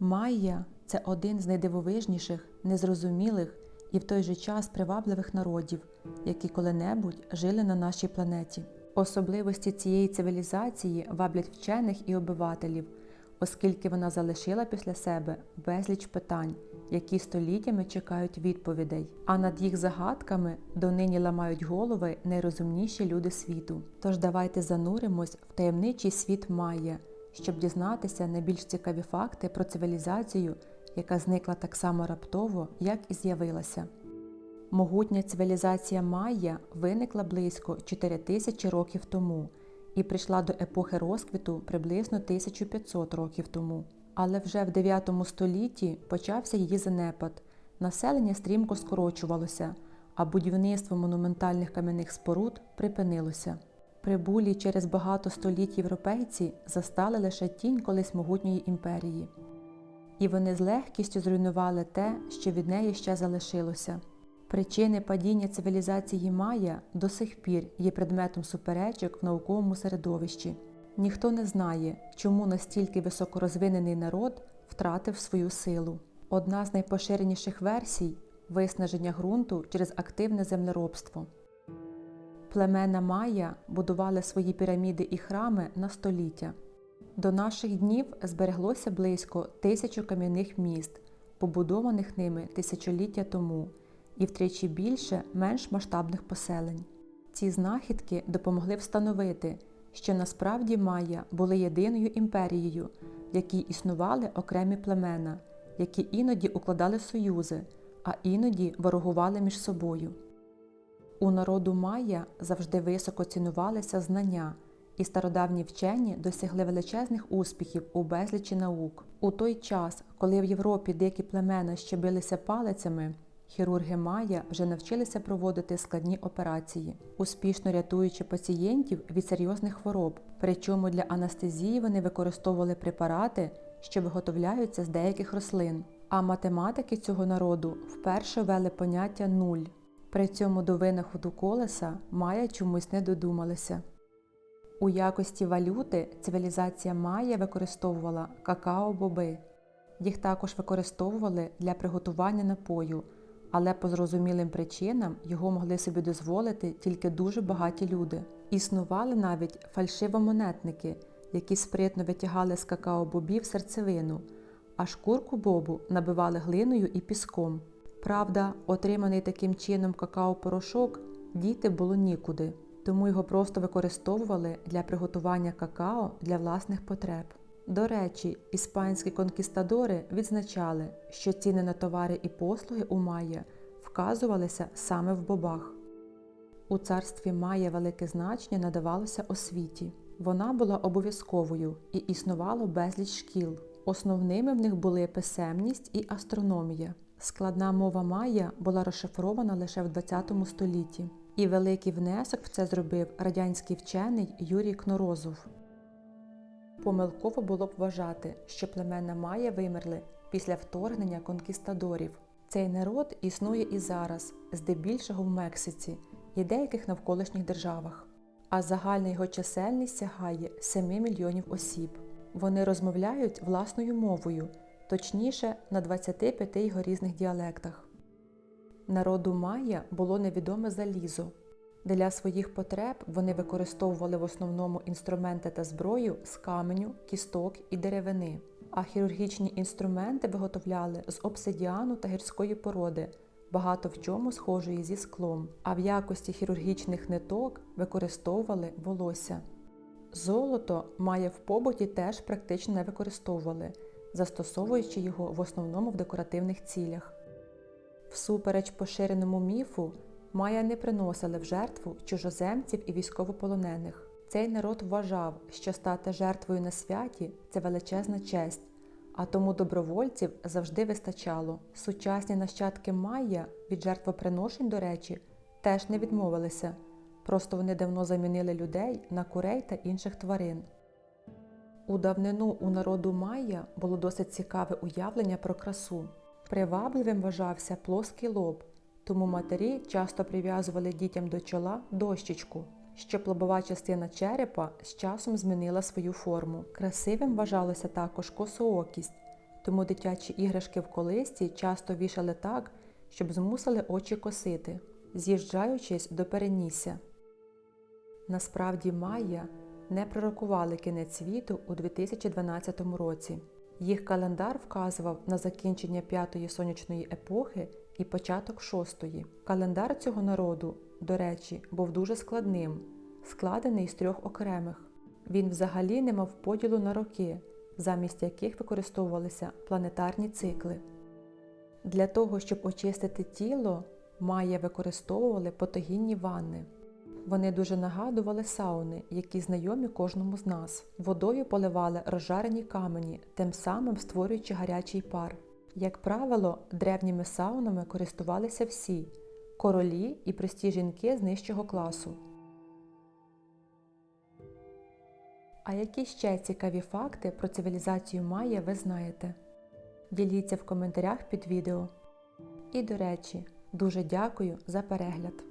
Майя це один з найдивовижніших, незрозумілих і в той же час привабливих народів, які коли-небудь жили на нашій планеті. Особливості цієї цивілізації ваблять вчених і обивателів, оскільки вона залишила після себе безліч питань, які століттями чекають відповідей. А над їх загадками донині ламають голови найрозумніші люди світу. Тож давайте зануримось в таємничий світ Майя, щоб дізнатися найбільш цікаві факти про цивілізацію, яка зникла так само раптово, як і з'явилася. Могутня цивілізація Майя виникла близько 4 тисячі років тому і прийшла до епохи розквіту приблизно 1500 років тому. Але вже в 9 столітті почався її занепад. Населення стрімко скорочувалося, а будівництво монументальних кам'яних споруд припинилося. Прибулі через багато століть європейці застали лише тінь колись могутньої імперії. І вони з легкістю зруйнували те, що від неї ще залишилося. Причини падіння цивілізації Майя до сих пір є предметом суперечок в науковому середовищі. Ніхто не знає, чому настільки високорозвинений народ втратив свою силу. Одна з найпоширеніших версій виснаження ґрунту через активне землеробство. Племена Майя будували свої піраміди і храми на століття. До наших днів збереглося близько тисячу кам'яних міст, побудованих ними тисячоліття тому, і втричі більше менш масштабних поселень. Ці знахідки допомогли встановити, що насправді Майя були єдиною імперією, в якій існували окремі племена, які іноді укладали союзи, а іноді ворогували між собою. У народу Майя завжди високо цінувалися знання, і стародавні вчені досягли величезних успіхів у безлічі наук. У той час, коли в Європі дикі племена ще билися палицями, хірурги Майя вже навчилися проводити складні операції, успішно рятуючи пацієнтів від серйозних хвороб. Причому для анестезії вони використовували препарати, що виготовляються з деяких рослин. А математики цього народу вперше ввели поняття нуль. При цьому до винаходу колеса Майя чомусь не додумалися. У якості валюти цивілізація Майя використовувала какао-боби. Їх також використовували для приготування напою, але по зрозумілим причинам його могли собі дозволити тільки дуже багаті люди. Існували навіть фальшивомонетники, які спритно витягали з какао-бобів серцевину, а шкурку бобу набивали глиною і піском. Правда, отриманий таким чином какао-порошок діти було нікуди, тому його просто використовували для приготування какао для власних потреб. До речі, іспанські конкістадори відзначали, що ціни на товари і послуги у Майя вказувалися саме в бобах. У царстві Майя велике значення надавалося освіті. Вона була обов'язковою і існувало безліч шкіл. Основними в них були писемність і астрономія. Складна мова Майя була розшифрована лише в ХХ столітті, і великий внесок в це зробив радянський вчений Юрій Кнорозов. Помилково було б вважати, що племена Майя вимерли після вторгнення конкістадорів. Цей народ існує і зараз, здебільшого в Мексиці і деяких навколишніх державах, а загальна його чисельність сягає 7 мільйонів осіб. Вони розмовляють власною мовою, точніше на 25 його різних діалектах. Народу Майя було невідоме залізо. Для своїх потреб вони використовували в основному інструменти та зброю з каменю, кісток і деревини, а хірургічні інструменти виготовляли з обсидіану та гірської породи, багато в чому схожої зі склом, а в якості хірургічних ниток використовували волосся. Золото має в побуті теж практично не використовували, застосовуючи його в основному в декоративних цілях. Всупереч поширеному міфу, Майя не приносили в жертву чужоземців і військовополонених. Цей народ вважав, що стати жертвою на святі це величезна честь, а тому добровольців завжди вистачало. Сучасні нащадки Майя від жертвоприношень, до речі, теж не відмовилися, просто вони давно замінили людей на курей та інших тварин. У давнину у народу Майя було досить цікаве уявлення про красу. Привабливим вважався плоский лоб, тому матері часто прив'язували дітям до чола дощечку, щоб лобова частина черепа з часом змінила свою форму. Красивим вважалося також косоокість, тому дитячі іграшки в колисці часто вішали так, щоб змусили очі косити, з'їжджаючись до перенісся. Насправді Майя не пророкували кінець світу у 2012 році. Їх календар вказував на закінчення п'ятої сонячної епохи і початок шостої. Календар цього народу, до речі, був дуже складним, складений з трьох окремих. Він взагалі не мав поділу на роки, замість яких використовувалися планетарні цикли. Для того, щоб очистити тіло, майя використовували потогінні ванни. Вони дуже нагадували сауни, які знайомі кожному з нас. Водою поливали розжарені камені, тим самим створюючи гарячий пар. Як правило, древніми саунами користувалися всі королі і прості жінки з нижчого класу. А які ще цікаві факти про цивілізацію Майя ви знаєте? Діліться в коментарях під відео. І до речі, дуже дякую за перегляд!